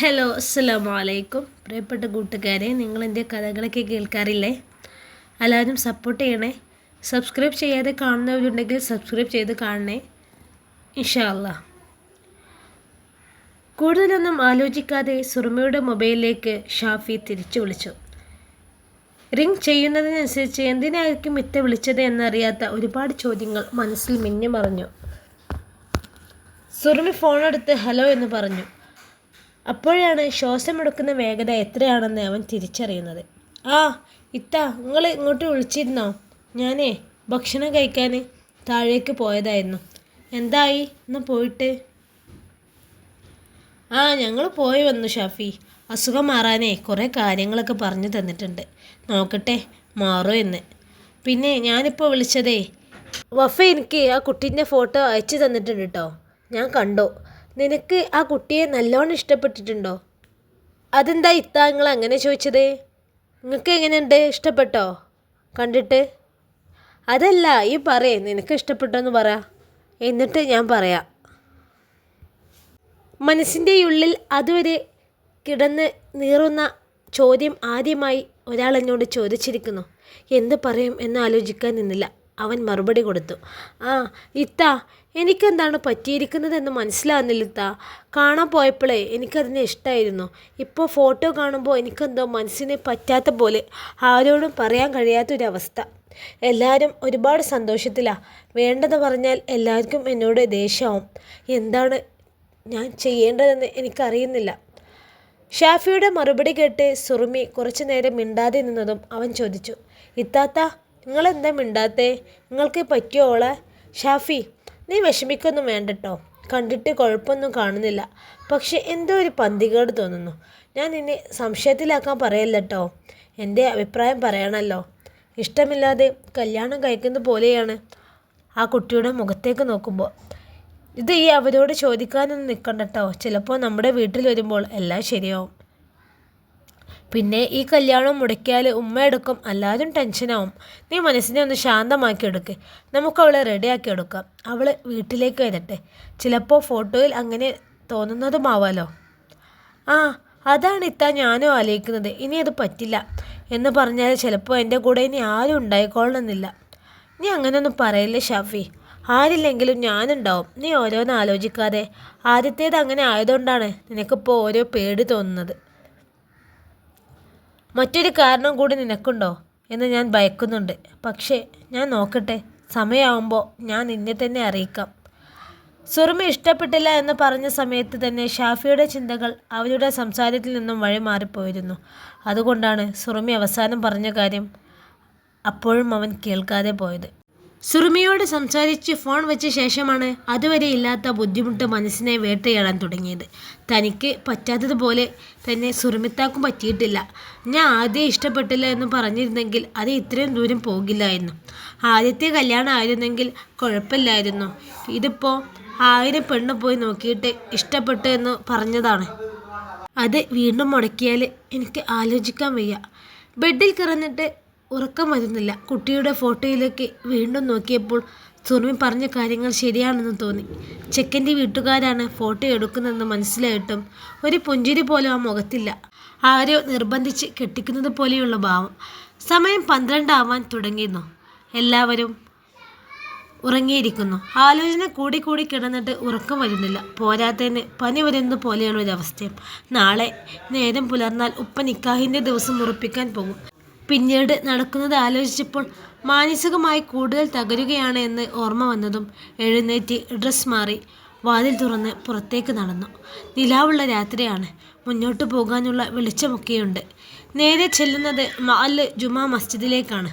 Hello അസ്സലാമു അലൈക്കും പ്രിയപ്പെട്ട കൂട്ടുകാരെ നിങ്ങൾ എന്റെ കഥകളൊക്കെ കേൾക്കാറില്ലേ? എല്ലാവരും സപ്പോർട്ട് ചെയ്യണേ. സബ്സ്ക്രൈബ് ചെയ്യാതെ കാണുന്നവരുണ്ടെങ്കിൽ സബ്സ്ക്രൈബ് ചെയ്ത് കാണണേ. ഇൻഷാല്ല കൂടുതലൊന്നും ആലോചിക്കാതെ സുറുമയുടെ മൊബൈലിലേക്ക് ഷാഫി തിരിച്ചു വിളിച്ചു. റിംഗ് ചെയ്യുന്നതിനനുസരിച്ച് എന്തിനായിരിക്കും ഇത്ത വിളിച്ചത് എന്നറിയാത്ത ഒരുപാട് ചോദ്യങ്ങൾ മനസ്സിൽ മിന്നിമറിഞ്ഞു. സുറുമി ഫോണെടുത്ത് ഹലോ എന്ന് പറഞ്ഞു. അപ്പോഴാണ് ശ്വാസമെടുക്കുന്ന വേഗത എത്രയാണെന്ന് അവൻ തിരിച്ചറിയുന്നത്. ആ ഇത്ത നിങ്ങൾ ഇങ്ങോട്ട് വിളിച്ചിരുന്നോ? ഞാനേ ഭക്ഷണം കഴിക്കാൻ താഴേക്ക് പോയതായിരുന്നു. എന്തായി? എന്നാ പോയിട്ട്. ആ ഞങ്ങൾ പോയി വന്നു ഷാഫി. അസുഖം മാറാനേ കുറേ കാര്യങ്ങളൊക്കെ പറഞ്ഞു തന്നിട്ടുണ്ട്. നോക്കട്ടെ മാറോ എന്ന്. പിന്നെ ഞാനിപ്പോൾ വിളിച്ചതേ വഫ എനിക്ക് ആ കുട്ടീന്റെ ഫോട്ടോ അയച്ചു തന്നിട്ടുണ്ട് കേട്ടോ. ഞാൻ കണ്ടു. നിനക്ക് ആ കുട്ടിയെ നല്ലോണം ഇഷ്ടപ്പെട്ടിട്ടുണ്ടോ? അതെന്താ ഇത്താ നിങ്ങൾ അങ്ങനെ ചോദിച്ചത്? നിങ്ങൾക്ക് എങ്ങനെയുണ്ട്? ഇഷ്ടപ്പെട്ടോ? കണ്ടിട്ട്? അതല്ല ഈ പറയേ നിനക്ക് ഇഷ്ടപ്പെട്ടോന്ന് പറ. എന്നിട്ട് ഞാൻ പറയാം. മനസ്സിന്റെ ഉള്ളിൽ അതുവരെ കിടന്ന് നീറുന്ന ചോദ്യം ആദ്യമായി ഒരാൾ എന്നോട് ചോദിച്ചിരിക്കുന്നു. എന്ത് പറയും എന്ന് ആലോചിക്കാൻ നിന്നില്ല. അവൻ മറുപടി കൊടുത്തു. ആ ഇത്ത എനിക്കെന്താണ് പറ്റിയിരിക്കുന്നതെന്ന് മനസ്സിലാകുന്നില്ല ഇത്ത. കാണാൻ പോയപ്പോഴേ എനിക്കതിനെ ഇഷ്ടമായിരുന്നു ഇപ്പോൾ ഫോട്ടോ കാണുമ്പോൾ എനിക്കെന്തോ മനസ്സിനെ പറ്റാത്ത പോലെ ആരോടും പറയാൻ കഴിയാത്തൊരവസ്ഥ. എല്ലാവരും ഒരുപാട് സന്തോഷത്തിലാണ് വേണ്ടത് പറഞ്ഞാൽ എല്ലാവർക്കും എന്നോട് ദേഷ്യമാവും. എന്താണ് ഞാൻ ചെയ്യേണ്ടതെന്ന് എനിക്കറിയുന്നില്ല. ഷാഫിയുടെ മറുപടി കേട്ട് സുറുമി കുറച്ചു നേരം മിണ്ടാതെ നിന്നതും അവൻ ചോദിച്ചു. ഇത്താത്ത നിങ്ങളെന്താ മിണ്ടാത്തെ? നിങ്ങൾക്ക് പറ്റിയോളെ ഷാഫി നീ വിഷമിക്കൊന്നും വേണ്ടട്ടോ. കണ്ടിട്ട് കുഴപ്പമൊന്നും കാണുന്നില്ല. പക്ഷെ എന്തോ ഒരു പന്തികേട് തോന്നുന്നു. ഞാൻ നിന്നെ സംശയത്തിലാക്കാൻ പറയല്ലോ എന്റെ അഭിപ്രായം പറയണല്ലോ. ഇഷ്ടമില്ലാതെ കല്യാണം കഴിക്കുന്ന പോലെയാണ് ആ കുട്ടിയുടെ മുഖത്തേക്ക് നോക്കുമ്പോൾ. ഇത് ഈ അവരോട് ചോദിക്കാനൊന്നും നിൽക്കണ്ട കേട്ടോ ചിലപ്പോൾ നമ്മുടെ വീട്ടിൽ വരുമ്പോൾ എല്ലാം ശരിയാവും. പിന്നെ ഈ കല്യാണം മുടക്കിയാൽ ഉമ്മ എടുക്കും എല്ലാവരും ടെൻഷനാവും നീ മനസ്സിനെ ഒന്ന് ശാന്തമാക്കി എടുക്ക്. നമുക്ക് അവളെ റെഡിയാക്കി എടുക്കാം. അവൾ വീട്ടിലേക്ക് വരട്ടെ. ചിലപ്പോൾ ഫോട്ടോയിൽ അങ്ങനെ തോന്നുന്നതുമാവാലോ. ആ അതാണ് ഇത്താ ഞാനും ആലോചിക്കുന്നത്. ഇനി അത് പറ്റില്ല എന്ന് പറഞ്ഞാൽ ചിലപ്പോൾ എന്റെ കൂടെ ഇനി ആരും ഉണ്ടായിക്കൊള്ളണമെന്നില്ല. നീ അങ്ങനെയൊന്നും പറയില്ലേ ഷാഫി? ആരില്ലെങ്കിലും ഞാനുണ്ടാവും. നീ ഓരോന്ന് ആലോചിക്കാതെ. ആദ്യത്തേത് അങ്ങനെ ആയതുകൊണ്ടാണ് നിനക്കിപ്പോൾ ഓരോ പേടി തോന്നുന്നത്. മറ്റൊരു കാരണം കൂടി നിനക്കുണ്ടോ എന്ന് ഞാൻ ഭയക്കുന്നുണ്ട്. പക്ഷേ ഞാൻ നോക്കട്ടെ. സമയമാകുമ്പോൾ ഞാൻ നിന്നെ തന്നെ അറിയിക്കാം. സുറുമ ഇഷ്ടപ്പെട്ടില്ല എന്ന് പറഞ്ഞ സമയത്ത് തന്നെ ഷാഫിയുടെ ചിന്തകൾ അവരുടെ സംസാരത്തിൽ നിന്നും വഴി മാറിപ്പോയിരുന്നു. അതുകൊണ്ടാണ് സുറുമി അവസാനം പറഞ്ഞ കാര്യം അപ്പോഴും അവൻ കേൾക്കാതെ പോയത്. സുറുമിയോട് സംസാരിച്ച് ഫോൺ വെച്ച ശേഷമാണ് അതുവരെ ഇല്ലാത്ത ബുദ്ധിമുട്ട് മനസ്സിനെ വേട്ടയാടാൻ തുടങ്ങിയത്. തനിക്ക് പറ്റാത്തതുപോലെ തന്നെ സുറുമിത്താക്കും പറ്റിയിട്ടില്ല. ഞാൻ ആദ്യം ഇഷ്ടപ്പെട്ടില്ല എന്ന് പറഞ്ഞിരുന്നെങ്കിൽ അത് ഇത്രയും ദൂരം പോകില്ലായിരുന്നു. ആദ്യത്തെ കല്യാണം ആയിരുന്നെങ്കിൽ കുഴപ്പമില്ലായിരുന്നു. ഇതിപ്പോൾ ആയിരം പെണ്ണ് പോയി നോക്കിയിട്ട് ഇഷ്ടപ്പെട്ടു എന്ന് പറഞ്ഞതാണ്. അത് വീണ്ടും മുടക്കിയാൽ എനിക്ക് ആലോചിക്കാൻ വയ്യ. ബെഡിൽ കിടന്നിട്ട് ഉറക്കം വരുന്നില്ല. കുട്ടിയുടെ ഫോട്ടോയിലേക്ക് വീണ്ടും നോക്കിയപ്പോൾ സുർമി പറഞ്ഞ കാര്യങ്ങൾ ശരിയാണെന്ന് തോന്നി. ചെക്കന്റെ വീട്ടുകാരാണ് ഫോട്ടോ എടുക്കുന്നതെന്ന് മനസ്സിലായിട്ടും ഒരു പുഞ്ചിരി പോലും ആ മുഖത്തില്ല. ആരോ നിർബന്ധിച്ച് കെട്ടിക്കുന്നത് പോലെയുള്ള ഭാവം. സമയം പന്ത്രണ്ടാവാൻ തുടങ്ങിയിരുന്നു. എല്ലാവരും ഉറങ്ങിയിരിക്കുന്നു. ആലോചന കൂടി കൂടി കിടന്നിട്ട് ഉറക്കം വരുന്നില്ല. പോരാത്തതിന് പനി വരുന്നത് പോലെയുള്ള ഒരവസ്ഥയും. നാളെ നേരം പുലർന്നാൽ ഉപ്പ നിക്കാഹിന്റെ ദിവസം ഉറപ്പിക്കാൻ പോകും. പിന്നീട് നടക്കുന്നത് ആലോചിച്ചപ്പോൾ മാനസികമായി കൂടുതൽ തകരുകയാണ് എന്ന് ഓർമ്മ വന്നതും എഴുന്നേറ്റ് ഡ്രസ് മാറി വാതിൽ തുറന്ന് പുറത്തേക്ക് നടന്നു. നിലാവുള്ള രാത്രിയാണ്. മുന്നോട്ട് പോകാനുള്ള വെളിച്ചമൊക്കെയുണ്ട്. നേരെ ചെല്ലുന്നത് മാൽ ജുമാ മസ്ജിദിലേക്കാണ്.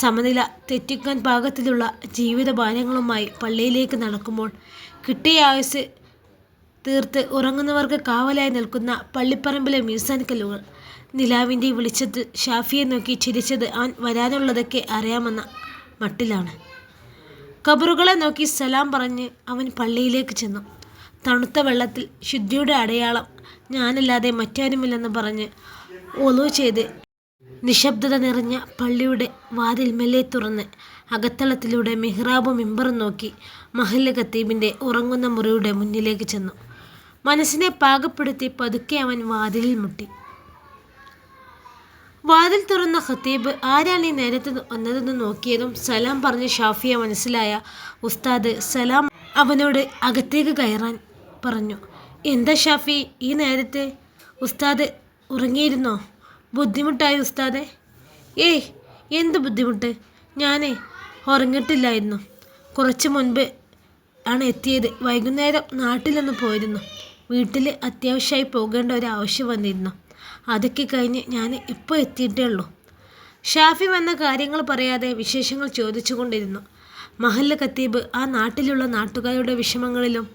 സമനില തെറ്റിക്കാൻ പാകത്തിലുള്ള ജീവിത ഭാരങ്ങളുമായി പള്ളിയിലേക്ക് നടക്കുമ്പോൾ കിട്ടിയ ആയുസ് തീർത്ത് ഉറങ്ങുന്നവർക്ക് കാവലായി നിൽക്കുന്ന പള്ളിപ്പറമ്പിലെ മീസാൻ കല്ലുകൾ നിലാവിന്റെ വിളിച്ചത് ഷാഫിയെ നോക്കി ചിരിച്ചത് അവൻ വരാനുള്ളതൊക്കെ അറിയാമെന്ന മട്ടിലാണ്. കബറുകളെ നോക്കി സലാം പറഞ്ഞ് അവൻ പള്ളിയിലേക്ക് ചെന്നു. തണുത്ത വെള്ളത്തിൽ ശുദ്ധിയുടെ അടയാളം ഞാനല്ലാതെ മറ്റാരുമില്ലെന്ന് പറഞ്ഞ് ഒലു ചെയ്ത് നിശബ്ദത നിറഞ്ഞ പള്ളിയുടെ വാതിൽ മെല്ലെ തുറന്ന് അകത്തളത്തിലൂടെ മിഹ്റാബും മിമ്പറും നോക്കി മഹല്ല ഖത്തീബിന്റെ ഉറങ്ങുന്ന മുറിയുടെ മുന്നിലേക്ക് ചെന്നു. മനസ്സിനെ പാകപ്പെടുത്തി പതുക്കെ അവൻ വാതിലിൽ മുട്ടി. വാതിൽ തുറന്ന ഖത്തീബ് ആരാണ് ഈ നേരത്ത് വന്നതെന്ന് നോക്കിയതും സലാം പറഞ്ഞ് ഷാഫിയ മനസ്സിലായ ഉസ്താദ് സലാം അവനോട് അകത്തേക്ക് കയറാൻ പറഞ്ഞു. എന്താ ഷാഫി ഈ നേരത്തെ ഉസ്താദ് ഉറങ്ങിയിരുന്നോ? ബുദ്ധിമുട്ടായി ഉസ്താദെ? ഏയ് എന്ത് ബുദ്ധിമുട്ട്? ഞാനേ ഉറങ്ങിട്ടില്ലായിരുന്നു കുറച്ച് മുൻപ് ആണ് എത്തിയത്. വൈകുന്നേരം നാട്ടിലൊന്ന് പോയിരുന്നു. വീട്ടിൽ അത്യാവശ്യമായി പോകേണ്ട ഒരു ആവശ്യം വന്നിരുന്നു. അതൊക്കെ കഴിഞ്ഞ് ഞാൻ ഇപ്പോൾ എത്തിയിട്ടേ ഉള്ളൂ. ഷാഫി വന്ന കാര്യങ്ങൾ പറയാതെ വിശേഷങ്ങൾ ചോദിച്ചുകൊണ്ടിരുന്നു. മഹല്ല ഖത്തീബ് ആ നാട്ടിലുള്ള നാട്ടുകാരുടെ വിഷമങ്ങളിലും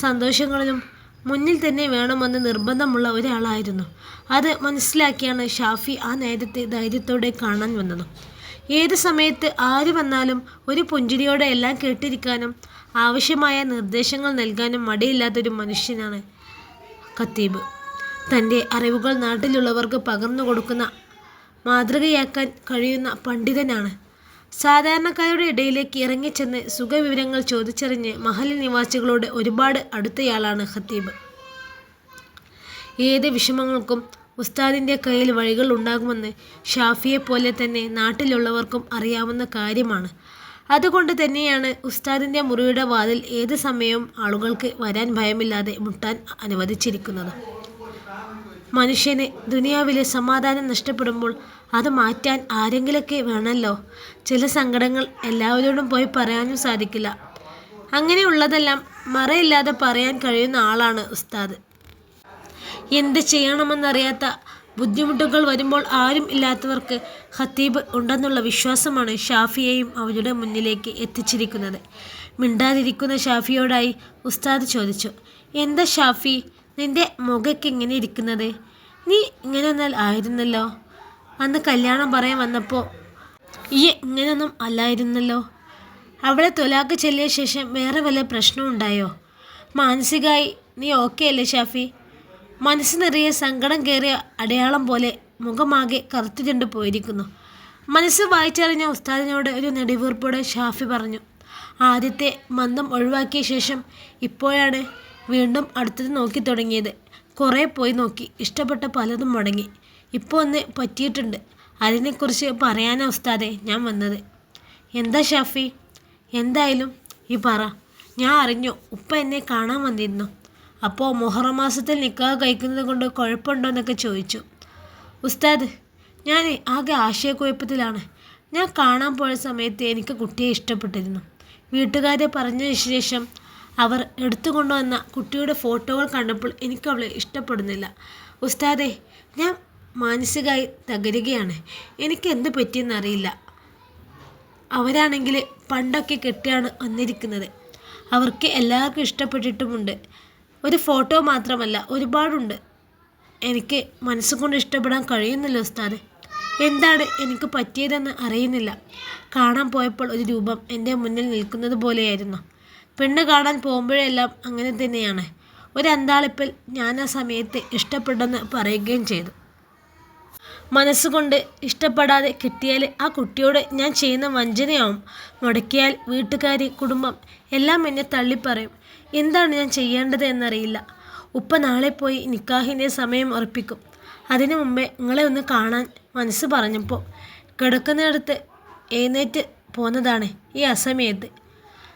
സന്തോഷങ്ങളിലും മുന്നിൽ തന്നെ വേണമെന്ന് നിർബന്ധമുള്ള ഒരാളായിരുന്നു. അത് മനസ്സിലാക്കിയാണ് ഷാഫി ആ നേരത്തെ ധൈര്യത്തോടെ കാണാൻ വന്നത്. ഏത് സമയത്ത് ആര് വന്നാലും ഒരു പുഞ്ചിരിയോടെ എല്ലാം കേട്ടിരിക്കാനും ആവശ്യമായ നിർദ്ദേശങ്ങൾ നൽകാനും മടിയില്ലാത്തൊരു മനുഷ്യനാണ് ഖത്തീബ്. തന്റെ അറിവുകൾ നാട്ടിലുള്ളവർക്ക് പകർന്നു കൊടുക്കുന്ന മാതൃകയാക്കാൻ കഴിയുന്ന പണ്ഡിതനാണ്. സാധാരണക്കാരുടെ ഇടയിലേക്ക് ഇറങ്ങിച്ചെന്ന് സുഖവിവരങ്ങൾ ചോദിച്ചറിഞ്ഞ് മഹൽ നിവാസികളോട് ഒരുപാട് അടുത്തയാളാണ് ഖത്തീബ്. ഏത് വിഷമങ്ങൾക്കും ഉസ്താദിന്റെ കയ്യിൽ വഴികൾ ഉണ്ടാകുമെന്ന് ഷാഫിയെ പോലെ തന്നെ നാട്ടിലുള്ളവർക്കും അറിയാവുന്ന കാര്യമാണ്. അതുകൊണ്ട് തന്നെയാണ് ഉസ്താദിന്റെ മുറിയുടെ വാതിൽ ഏത് സമയവും ആളുകൾക്ക് വരാൻ ഭയമില്ലാതെ മുട്ടാൻ അനുവദിച്ചിരിക്കുന്നത്. മനുഷ്യന് ദുനിയാവിലെ സമാധാനം നഷ്ടപ്പെടുമ്പോൾ അത് മാറ്റാൻ ആരെങ്കിലൊക്കെ വേണമല്ലോ ചില സങ്കടങ്ങൾ എല്ലാവരോടും പോയി പറയാനും സാധിക്കില്ല. അങ്ങനെയുള്ളതെല്ലാം മറയില്ലാതെ പറയാൻ കഴിയുന്ന ആളാണ് ഉസ്താദ്. എന്ത് ചെയ്യണമെന്നറിയാത്ത ബുദ്ധിമുട്ടുകൾ വരുമ്പോൾ ആരും ഇല്ലാത്തവർക്ക് ഖത്തീബ് ഉണ്ടെന്നുള്ള വിശ്വാസമാണ് ഷാഫിയെയും അവരുടെ മുന്നിലേക്ക് എത്തിച്ചിരിക്കുന്നത്. മിണ്ടാതിരിക്കുന്ന ഷാഫിയോടായി ഉസ്താദ് ചോദിച്ചു എന്താ ഷാഫി? നിന്റെ മുഖക്ക് ഇങ്ങനെ ഇരിക്കുന്നത്? നീ ഇങ്ങനെ എന്നാൽ ആയിരുന്നല്ലോ? അന്ന് കല്യാണം പറയാൻ വന്നപ്പോൾ ഈ ഇങ്ങനെയൊന്നും അല്ലായിരുന്നല്ലോ. അവളെ തൊലാക്ക് ചെല്ലിയ ശേഷം വേറെ വല്ല പ്രശ്നവും ഉണ്ടായോ? മാനസികമായി നീ ഓക്കെ അല്ലേ ഷാഫി? മനസ്സ് നിറയെ സങ്കടം കയറിയ അടയാളം പോലെ മുഖമാകെ കറുത്തിട്ടുണ്ട് പോയിരിക്കുന്നു. മനസ്സ് വായിച്ചറിഞ്ഞ ഉസ്താദിനോട് ഒരു നെടിവീർപ്പോടെ ഷാഫി പറഞ്ഞു ആദ്യത്തെ മന്ദം ഒഴിവാക്കിയ ശേഷം ഇപ്പോഴാണ് വീണ്ടും അടുത്തത് നോക്കി തുടങ്ങിയത്. കുറേ പോയി നോക്കി. ഇഷ്ടപ്പെട്ട പലതും മുടങ്ങി. ഇപ്പോൾ ഒന്ന് പറ്റിയിട്ടുണ്ട്. അതിനെക്കുറിച്ച് പറയാനാ ഉസ്താദെ ഞാൻ വന്നത്. എന്താ ഷാഫി? എന്തായാലും ഈ പറ. ഞാൻ അറിഞ്ഞു. ഉപ്പ എന്നെ കാണാൻ വന്നിരുന്നു. അപ്പോൾ മുഹറം മാസത്തിൽ കഴിക്കുന്നത് കൊണ്ട് കുഴപ്പമുണ്ടോ എന്നൊക്കെ ചോദിച്ചു. ഉസ്താദ് ഞാൻ ആകെ ആശയക്കുഴപ്പത്തിലാണ്. ഞാൻ കാണാൻ പോയ സമയത്ത് എനിക്ക് കുട്ടിയെ ഇഷ്ടപ്പെട്ടിരുന്നു. വീട്ടുകാരെ പറഞ്ഞതിന് ശേഷം അവർ എടുത്തുകൊണ്ടുവന്ന കുട്ടിയുടെ ഫോട്ടോകൾ കണ്ടപ്പോൾ എനിക്ക് അവളെ ഇഷ്ടപ്പെടുന്നില്ല. ഉസ്താദെ ഞാൻ മാനസികമായി തകരുകയാണ്. എനിക്ക് എന്ത് പറ്റിയെന്നറിയില്ല അവരാണെങ്കിൽ പണ്ടൊക്കെ കെട്ടിയാണ് വന്നിരിക്കുന്നത്. അവർക്ക് എല്ലാവർക്കും ഇഷ്ടപ്പെട്ടിട്ടുമുണ്ട്. ഒരു ഫോട്ടോ മാത്രമല്ല ഒരുപാടുണ്ട്. എനിക്ക് മനസ്സുകൊണ്ട് ഇഷ്ടപ്പെടാൻ കഴിയുന്നില്ല ഉസ്താദ്. എന്താണ് എനിക്ക് പറ്റിയതെന്ന് അറിയുന്നില്ല. കാണാൻ പോയപ്പോൾ ഒരു രൂപം എന്റെ മുന്നിൽ നിൽക്കുന്നത് പോലെയായിരുന്നു. പെണ്ണ് കാണാൻ പോകുമ്പോഴെല്ലാം അങ്ങനെ തന്നെയാണ്. ഒരു അന്താളിപ്പിൽ ഞാൻ ആ സമയത്ത് ഇഷ്ടപ്പെട്ടെന്ന് പറയുകയും ചെയ്തു. മനസ്സുകൊണ്ട് ഇഷ്ടപ്പെടാതെ കിട്ടിയാൽ ആ കുട്ടിയോട് ഞാൻ ചെയ്യുന്ന വഞ്ചനയാവും. മുടക്കിയാൽ വീട്ടുകാർ കുടുംബം എല്ലാം എന്നെ തള്ളിപ്പറയും. എന്താണ് ഞാൻ ചെയ്യേണ്ടത് എന്നറിയില്ല. ഉപ്പ നാളെ പോയി നിക്കാഹിന്റെ സമയം ഉറപ്പിക്കും. അതിനു മുമ്പേ നിങ്ങളെ ഒന്ന് കാണാൻ മനസ്സ് പറഞ്ഞപ്പോൾ കിടക്കുന്നിടത്ത് എഴുന്നേറ്റ് പോന്നതാണ് ഈ അസമയത്ത്.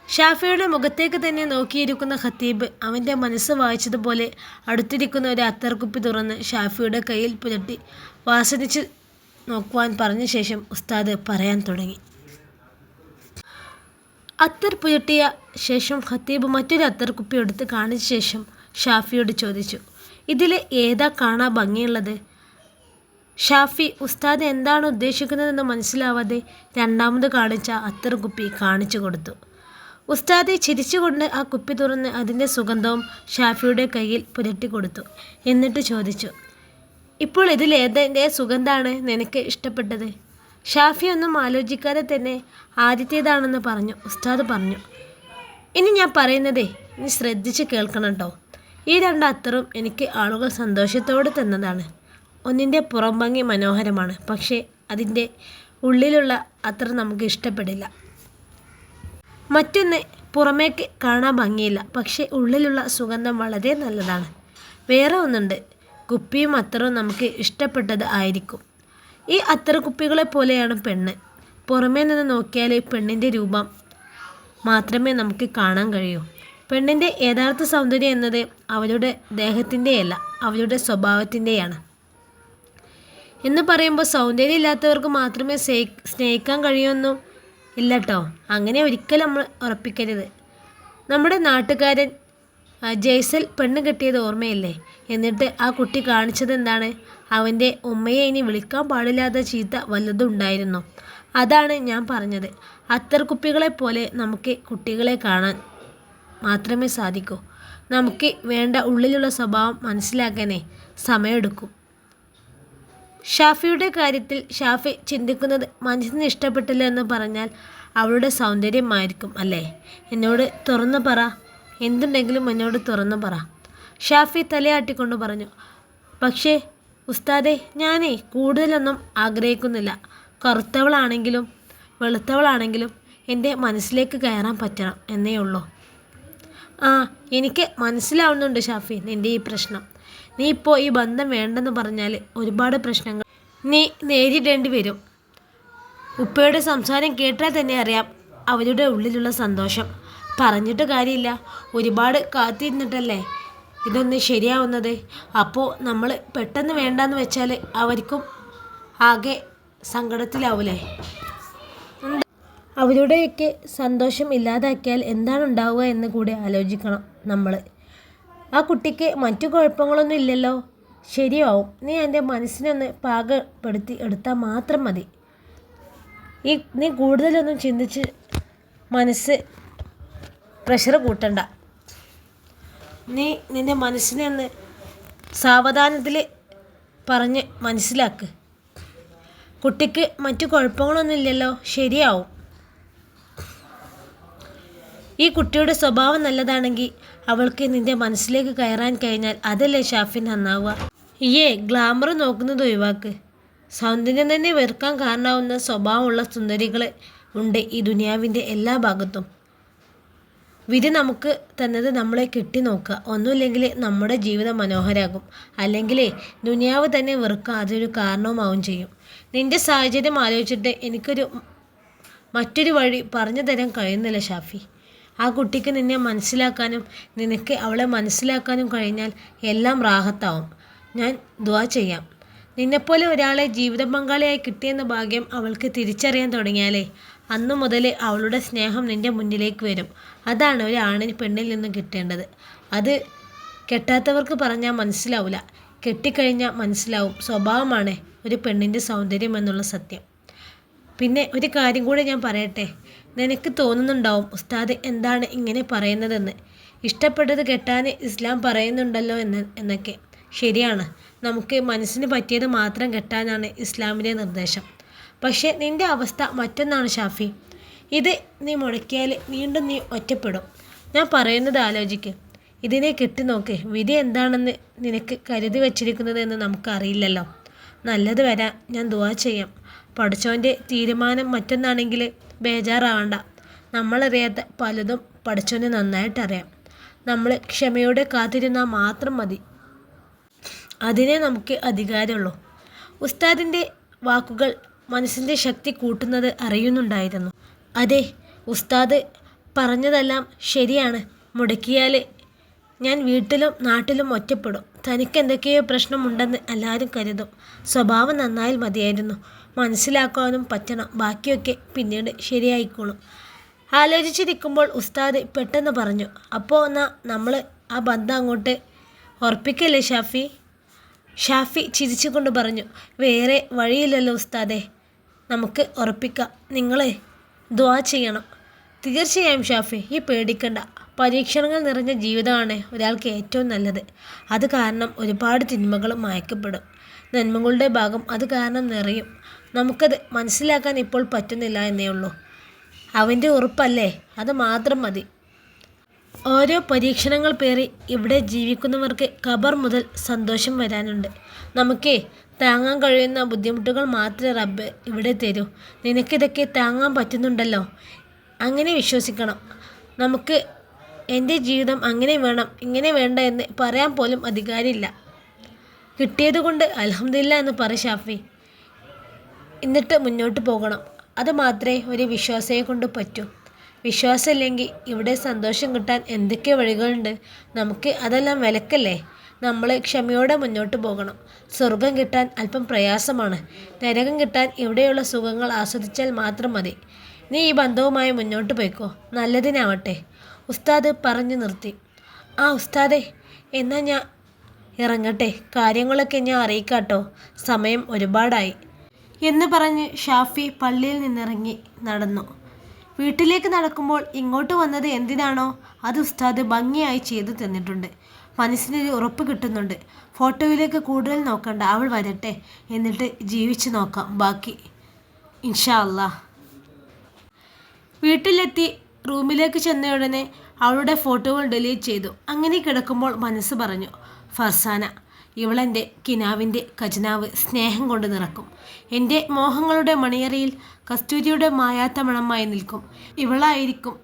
ഷാഫിയുടെ മുഖത്തേക്ക് തന്നെ നോക്കിയിരിക്കുന്ന ഖത്തീബ് അവന്റെ മനസ്സ് വായിച്ചതുപോലെ അടുത്തിരിക്കുന്ന ഒരു അത്തർക്കുപ്പി തുറന്ന് ഷാഫിയുടെ കയ്യിൽ പുരട്ടി വാസനിച്ച് നോക്കുവാൻ പറഞ്ഞ ശേഷം ഉസ്താദ് പറയാൻ തുടങ്ങി. അത്തർ പുരട്ടിയ ശേഷം ഖത്തീബ് മറ്റൊരു അത്തർക്കുപ്പി എടുത്ത് കാണിച്ച ശേഷം ഷാഫിയോട് ചോദിച്ചു ഇതിൽ ഏതാ കാണാ ഭംഗിയുള്ളത്? ഷാഫി ഉസ്താദ് എന്താണ് ഉദ്ദേശിക്കുന്നതെന്ന് മനസ്സിലാവാതെ രണ്ടാമത് കാണിച്ച അത്തർ കുപ്പി കാണിച്ചു കൊടുത്തു. ഉസ്താദെ ചിരിച്ചുകൊണ്ട് ആ കുപ്പി തുറന്ന് അതിന്റെ സുഗന്ധവും ഷാഫിയുടെ കയ്യിൽ പുരട്ടി കൊടുത്തു. എന്നിട്ട് ചോദിച്ചു ഇപ്പോൾ ഇതിൽ ഏതിന്റെ സുഗന്ധമാണ് നിനക്ക് ഇഷ്ടപ്പെട്ടത്? ഷാഫി ഒന്നും ആലോചിക്കാതെ തന്നെ ആദ്യത്തേതാണെന്ന് പറഞ്ഞു. ഉസ്താദ് പറഞ്ഞു ഇനി ഞാൻ പറയുന്നതേ ഇനി ശ്രദ്ധിച്ച് കേൾക്കണം കേട്ടോ ഈ രണ്ട് അത്തറും എനിക്ക് ആളുകൾ സന്തോഷത്തോടെ തന്നതാണ്. ഒന്നിന്റെ പുറം ഭംഗി മനോഹരമാണ് പക്ഷേ അതിന്റെ ഉള്ളിലുള്ള അത്ര നമുക്ക് ഇഷ്ടപ്പെടില്ല. മറ്റൊന്ന് പുറമേക്ക് കാണാൻ ഭംഗിയില്ല. പക്ഷേ ഉള്ളിലുള്ള സുഗന്ധം വളരെ നല്ലതാണ്. വേറെ ഒന്നുണ്ട്. കുപ്പിയും അത്തറും നമുക്ക് ഇഷ്ടപ്പെട്ടത് ആയിരിക്കും. ഈ അത്തറ കുപ്പികളെ പോലെയാണ് പെണ്ണ്. പുറമേ നിന്ന് നോക്കിയാൽ പെണ്ണിന്റെ രൂപം മാത്രമേ നമുക്ക് കാണാൻ കഴിയൂ. പെണ്ണിന്റെ യഥാർത്ഥ സൗന്ദര്യം എന്നത് അവളുടെ ദേഹത്തിന്റെയല്ല അവളുടെ സ്വഭാവത്തിന്റെയാണ്. എന്ന് പറയുമ്പോൾ സൗന്ദര്യം ഇല്ലാത്തവർക്ക് മാത്രമേ സ്നേഹിക്കാൻ കഴിയുമെന്നും ഇല്ല കേട്ടോ അങ്ങനെ ഒരിക്കലും നമ്മൾ ഉറപ്പിക്കരുത്. നമ്മുടെ നാട്ടുകാരൻ ജയ്സൽ പെണ്ണ് കെട്ടിയത് ഓർമ്മയില്ലേ? എന്നിട്ട് ആ കുട്ടി കാണിച്ചത് എന്താണ്? അവന്റെ ഉമ്മയെ ഇനി വിളിക്കാൻ പാടില്ലാത്ത ചീത്ത വല്ലതും ഉണ്ടായിരുന്നു? അതാണ് ഞാൻ പറഞ്ഞത്. അത്തർ കുപ്പികളെ പോലെ നമുക്ക് കുട്ടികളെ കാണാൻ മാത്രമേ സാധിക്കൂ. നമുക്ക് വേണ്ട ഉള്ളിലുള്ള സ്വഭാവം മനസ്സിലാക്കാനേ സമയമെടുക്കും. ഷാഫിയുടെ കാര്യത്തിൽ ഷാഫി ചിന്തിക്കുന്നത് മനസ്സിന് ഇഷ്ടപ്പെട്ടില്ല എന്ന് പറഞ്ഞാൽ അവളുടെ സൗന്ദര്യമായിരിക്കും അല്ലേ? എന്നോട് തുറന്നു പറ. എന്തുണ്ടെങ്കിലും എന്നോട് തുറന്നു പറ. ഷാഫി തലയാട്ടിക്കൊണ്ട് പറഞ്ഞു പക്ഷേ ഉസ്താദെ ഞാനേ കൂടുതലൊന്നും ആഗ്രഹിക്കുന്നില്ല. കറുത്തവളാണെങ്കിലും വെളുത്തവളാണെങ്കിലും എന്റെ മനസ്സിലേക്ക് കയറാൻ പറ്റണം എന്നേ ഉള്ളൂ. ആ എനിക്ക് മനസ്സിലാവുന്നുണ്ട് ഷാഫി നിന്റെ ഈ പ്രശ്നം. നീ ഇപ്പോൾ ഈ ബന്ധം വേണ്ടെന്ന് പറഞ്ഞാൽ ഒരുപാട് പ്രശ്നങ്ങൾ നീ നേരിടേണ്ടി വരും. ഉപ്പയുടെ സംസാരം കേട്ടാൽ തന്നെ അറിയാം അവരുടെ ഉള്ളിലുള്ള സന്തോഷം. പറഞ്ഞിട്ട് കാര്യമില്ല. ഒരുപാട് കാത്തിരുന്നിട്ടല്ലേ? ഇതൊന്ന് ശരിയാവുന്നത്. അപ്പോൾ നമ്മൾ പെട്ടെന്ന് വേണ്ടാന്ന് വെച്ചാൽ അവർക്കും ആകെ സങ്കടത്തിലാവൂലേ? അവരുടെയൊക്കെ സന്തോഷം ഇല്ലാതാക്കിയാൽ എന്താണ് ഉണ്ടാവുക എന്ന് കൂടി ആലോചിക്കണം നമ്മൾ ആ കുട്ടിക്ക് മറ്റു കുഴപ്പങ്ങളൊന്നും ഇല്ലല്ലോ. ശരിയാവും. നീ എന്റെ മനസ്സിനൊന്ന് പാകപ്പെടുത്തി എടുത്താൽ മാത്രം മതി. ഈ നീ കൂടുതലൊന്നും ചിന്തിച്ച് മനസ്സ് പ്രഷർ കൂട്ടണ്ട. നീ നിന്റെ മനസ്സിനെ ഒന്ന് സാവധാനത്തിൽ പറഞ്ഞ് മനസ്സിലാക്ക്. കുട്ടിക്ക് മറ്റു കുഴപ്പങ്ങളൊന്നും ഇല്ലല്ലോ. ശരിയാവും. ഈ കുട്ടിയുടെ സ്വഭാവം നല്ലതാണെങ്കിൽ അവൾക്ക് നിന്റെ മനസ്സിലേക്ക് കയറാൻ കഴിഞ്ഞാൽ അതല്ലേ ഷാഫി നന്നാവുക? ഇയേ ഗ്ലാമർ നോക്കുന്നത് ഒഴിവാക്ക്. സൗന്ദര്യം തന്നെ വെറുക്കാൻ കാരണമാവുന്ന സ്വഭാവമുള്ള സുന്ദരികൾ ഉണ്ട് ഈ ദുനിയാവിന്റെ എല്ലാ ഭാഗത്തും. വിധി നമുക്ക് തന്നത് നമ്മളെ കിട്ടി നോക്കുക. ഒന്നുമില്ലെങ്കിൽ നമ്മുടെ ജീവിതം മനോഹരാകും. അല്ലെങ്കിൽ ദുനിയാവ് തന്നെ വെറുക്കുക അതൊരു കാരണവുമാവും ചെയ്യും. നിന്റെ സാഹചര്യം ആലോചിച്ചിട്ട് എനിക്കൊരു മറ്റൊരു വഴി പറഞ്ഞു തരാൻ കഴിയുന്നില്ല ഷാഫി. ആ കുട്ടിക്ക് നിന്നെ മനസ്സിലാക്കാനും നിനക്ക് അവളെ മനസ്സിലാക്കാനും കഴിഞ്ഞാൽ എല്ലാം റാഹത്താവും. ഞാൻ ദുവാ ചെയ്യാം. നിന്നെപ്പോലെ ഒരാളെ ജീവിത പങ്കാളിയായി കിട്ടിയെന്ന ഭാഗ്യം അവൾക്ക് തിരിച്ചറിയാൻ തുടങ്ങിയാലേ അന്നു മുതൽ അവളുടെ സ്നേഹം നിന്റെ മുന്നിലേക്ക് വരും. അതാണ് ഒരു ആണിന് പെണ്ണിൽ നിന്നും കിട്ടേണ്ടത്. അത് കെട്ടാത്തവർക്ക് പറഞ്ഞാൽ മനസ്സിലാവില്ല കെട്ടിക്കഴിഞ്ഞാൽ മനസ്സിലാവും. സ്വഭാവമാണ് ഒരു പെണ്ണിന്റെ സൗന്ദര്യം എന്നുള്ള സത്യം. പിന്നെ ഒരു കാര്യം കൂടെ ഞാൻ പറയട്ടെ? നിനക്ക് തോന്നുന്നുണ്ടാവും ഉസ്താദ് എന്താണ് ഇങ്ങനെ പറയുന്നതെന്ന്. ഇഷ്ടപ്പെട്ടത് കെട്ടാൻ ഇസ്ലാം പറയുന്നുണ്ടല്ലോ എന്ന് എന്നൊക്കെ. ശരിയാണ്. നമുക്ക് മനസ്സിന് പറ്റിയത് മാത്രം കെട്ടാനാണ് ഇസ്ലാമിന്റെ നിർദ്ദേശം. പക്ഷേ നിന്റെ അവസ്ഥ മറ്റൊന്നാണ് ഷാഫി. ഇത് നീ മുടക്കിയാൽ വീണ്ടും നീ ഒറ്റപ്പെടും. ഞാൻ പറയുന്നത് ആലോചിക്ക്. ഇതിനെ കെട്ടി നോക്ക്. വിധി എന്താണെന്ന് നിനക്ക് കരുതി വച്ചിരിക്കുന്നത് എന്ന് നമുക്കറിയില്ലല്ലോ. നല്ലത് വരാൻ ഞാൻ ദുവാ ചെയ്യാം. പഠിച്ചവന്റെ തീരുമാനം മറ്റൊന്നാണെങ്കിൽ ബേജാറാവണ്ട. നമ്മളറിയാത്ത പലതും പഠിച്ചവന് നന്നായിട്ടറിയാം. നമ്മൾ ക്ഷമയോടെ കാത്തിരുന്നാൽ മാത്രം മതി. അതിനെ നമുക്ക് അധികാരമുള്ളൂ. ഉസ്താദിന്റെ വാക്കുകൾ മനസ്സിന്റെ ശക്തി കൂട്ടുന്നത് അറിയുന്നുണ്ടായിരുന്നു. അതെ ഉസ്താദ് പറഞ്ഞതെല്ലാം ശരിയാണ്. മുടക്കിയാൽ ഞാൻ വീട്ടിലും നാട്ടിലും ഒറ്റപ്പെടും. തനിക്ക് എന്തൊക്കെയോ പ്രശ്നമുണ്ടെന്ന് എല്ലാവരും കരുതും. സ്വഭാവം നന്നായാൽ മതിയായിരുന്നു. മനസ്സിലാക്കാനും പറ്റണം. ബാക്കിയൊക്കെ പിന്നീട് ശരിയായിക്കോളും. ആലോചിച്ചിരിക്കുമ്പോൾ ഉസ്താദ് പെട്ടെന്ന് പറഞ്ഞു അപ്പോൾ എന്നാ നമ്മൾ ആ ബന്ധം അങ്ങോട്ട് ഉറപ്പിക്കല്ലേ ഷാഫി? ഷാഫി ചിരിച്ചുകൊണ്ട് പറഞ്ഞു വേറെ വഴിയില്ലല്ലോ ഉസ്താദേ നമുക്ക് ഉറപ്പിക്കാം. നിങ്ങളെ ദ്വാ ചെയ്യണം. തീർച്ചയായും ഷാഫി ഈ പേടിക്കണ്ട. പരീക്ഷണങ്ങൾ നിറഞ്ഞ ജീവിതമാണ് ഒരാൾക്ക് ഏറ്റവും നല്ലത്. അത് കാരണം ഒരുപാട് തിന്മകളും മയക്കപ്പെടും. നന്മകളുടെ ഭാഗം അത് കാരണം നിറയും. നമുക്കത് മനസ്സിലാക്കാൻ ഇപ്പോൾ പറ്റുന്നില്ല എന്നേ ഉള്ളൂ. അവന്റെ ഉറപ്പല്ലേ? അത് മാത്രം മതി. ഓരോ പരീക്ഷണങ്ങൾ പേറി ഇവിടെ ജീവിക്കുന്നവർക്ക് ഖബർ മുതൽ സന്തോഷം വരാനുണ്ട്. നമുക്കേ താങ്ങാൻ കഴിയുന്ന ബുദ്ധിമുട്ടുകൾ മാത്രമേ റബ്ബ് ഇവിടെ തരൂ. നിനക്കിതൊക്കെ താങ്ങാൻ പറ്റുന്നുണ്ടല്ലോ. അങ്ങനെ വിശ്വസിക്കണം. നമുക്ക് എന്റെ ജീവിതം അങ്ങനെ വേണം ഇങ്ങനെ വേണ്ട എന്ന് പറയാൻ പോലും അധികാരമില്ല കിട്ടിയത് കൊണ്ട് അലഹമില്ല എന്ന് പറ ഷാഫി. എന്നിട്ട് മുന്നോട്ട് പോകണം. അത് മാത്രമേ ഒരു വിശ്വാസയെ കൊണ്ട് പറ്റൂ. വിശ്വാസമില്ലെങ്കിൽ ഇവിടെ സന്തോഷം കിട്ടാൻ എന്തൊക്കെ വഴികളുണ്ട്? നമുക്ക് അതെല്ലാം വിലക്കല്ലേ? നമ്മൾ ക്ഷമയോടെ മുന്നോട്ട് പോകണം. സ്വർഗം കിട്ടാൻ അല്പം പ്രയാസമാണ്. നരകം കിട്ടാൻ ഇവിടെയുള്ള സുഖങ്ങൾ ആസ്വദിച്ചാൽ മാത്രം മതി. നീ ഈ ബന്ധവുമായി മുന്നോട്ട് പോയിക്കോ. നല്ലതിനാവട്ടെ. ഉസ്താദ് പറഞ്ഞു നിർത്തി. ആ ഉസ്താദേ എന്നാൽ ഞാൻ ഇറങ്ങട്ടെ. കാര്യങ്ങളൊക്കെ ഞാൻ അറിയിക്കാട്ടോ. സമയം ഒരുപാടായി. എന്ന് പറഞ്ഞ് ഷാഫി പള്ളിയിൽ നിന്നിറങ്ങി നടന്നു. വീട്ടിലേക്ക് നടക്കുമ്പോൾ ഇങ്ങോട്ട് വന്നത് എന്തിനാണോ അത് ഉസ്താദ് ഭംഗിയായി ചെയ്തു തന്നിട്ടുണ്ട്. മനസ്സിനൊരു ഉറപ്പ് കിട്ടുന്നുണ്ട്. ഫോട്ടോയിലേക്ക് കൂടുതൽ നോക്കണ്ട അവൾ വരട്ടെ എന്നിട്ട് ജീവിച്ച് നോക്കാം. ബാക്കി ഇൻഷാ അല്ലാ വീട്ടിലെത്തി റൂമിലേക്ക് ചെന്ന ഉടനെ അവളുടെ ഫോട്ടോകൾ ഡിലീറ്റ് ചെയ്തു. അങ്ങനെ കിടക്കുമ്പോൾ മനസ്സ് പറഞ്ഞു ഫർസാന ഇവളെന്റെ കിനാവിന്റെ ഖജനാവ് സ്നേഹം കൊണ്ട് നിറക്കും. എന്റെ മോഹങ്ങളുടെ മണിയറയിൽ കസ്തൂരിയുടെ മായാത്ത മണമായി നിൽക്കും. ഇവളായിരിക്കും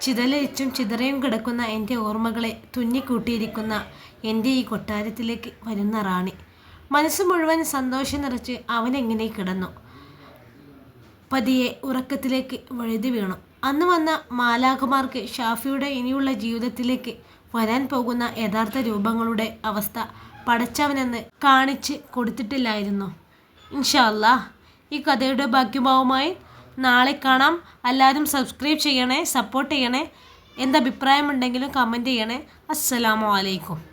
ചിതലരിച്ചും ചിതറയും കിടക്കുന്ന എന്റെ ഓർമ്മകളെ തുന്നിക്കൂട്ടിയിരിക്കുന്ന എന്റെ ഈ കൊട്ടാരത്തിലേക്ക് വരുന്ന റാണി. മനസ്സ് മുഴുവൻ സന്തോഷം നിറച്ച് അവനെങ്ങനെ കിടന്നു? പതിയെ ഉറക്കത്തിലേക്ക് വഴുതി വീണു. അന്ന് വന്ന മാലാകുമാർക്ക് ഷാഫിയുടെ ഇനിയുള്ള ജീവിതത്തിലേക്ക് വരാൻ പോകുന്ന യഥാർത്ഥ രൂപങ്ങളുടെ അവസ്ഥ പടച്ചവനെന്ന് കാണിച്ച് കൊടുത്തിട്ടില്ലായിരുന്നു. ഇൻഷാ അല്ലാ ഈ കഥയുടെ ബാക്കിഭാവമായി നാളെ കാണാം. എല്ലാവരും സബ്സ്ക്രൈബ് ചെയ്യണേ സപ്പോർട്ട് ചെയ്യണേ. എന്തഭിപ്രായമുണ്ടെങ്കിലും കമന്റ് ചെയ്യണേ. അസ്സലാമു അലൈക്കും.